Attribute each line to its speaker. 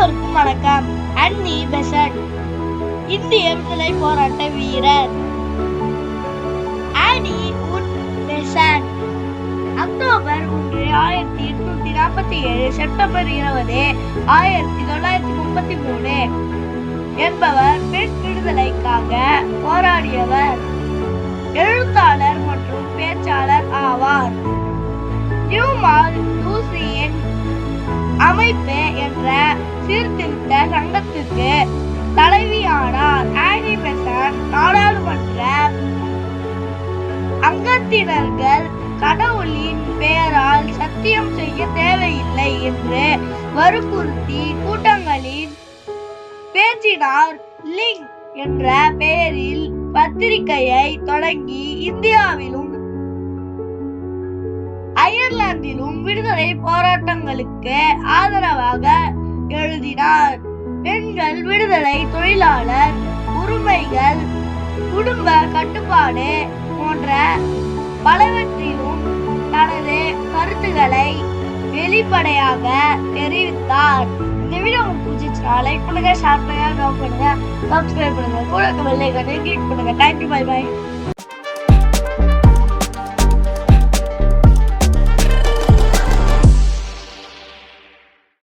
Speaker 1: வணக்கம். அன்னி பெசன்ட் இந்திய விடுதலை போராட்ட வீரர். ஆனி உட் பெசன்ட் அக்டோபர் ஒன்று ஆயிரத்தி எட்நூத்தி நாற்பத்தி ஏழு செப்டம்பர் இருபது ஆயிரத்தி தொள்ளாயிரத்தி முப்பத்தி மூணு என்பவர் பெண் விடுதலைக்காக போராடியவர். எழுத்தாளர் மற்றும் பேச்சாளர் ஆவார். நியூமால் லூசியின் அமைப்பு என்ற சீர்திருத்த சங்கத்திற்கு தலைவியானார் ஆனி பெசன் நாடாளுமன்ற அங்கத்தினர்கள் கடவுளின் பெயரால் சத்தியம் செய்ய தேவையில்லை என்று வற்புறுத்தி கூட்டங்களின் பேச்சினார். லிங் என்ற பெயரில் பத்திரிகையை தொடங்கி இந்தியாவிலும் அயர்லாந்திலும் விடுதலை போராட்டங்களுக்கு ஆதரவாக எழுதினார். பெண்கள் விடுதலை தொழிலாளர் உரிமைகள் குடும்ப கட்டுப்பாடு போன்ற பலவற்றிலும் தனது கருத்துக்களை வெளிப்படையாக தெரிவித்தார். இந்த வீடியோ உங்களுக்கு பிடிச்சிச்சுன்னா லைக் பண்ணுங்க ஷேர் பண்ணுங்க கமெண்ட் பண்ணுங்க சப்ஸ்கிரைப் பண்ணுங்க. கூட வெள்ளை கிளிக் பண்ணுங்க. Thank you bye by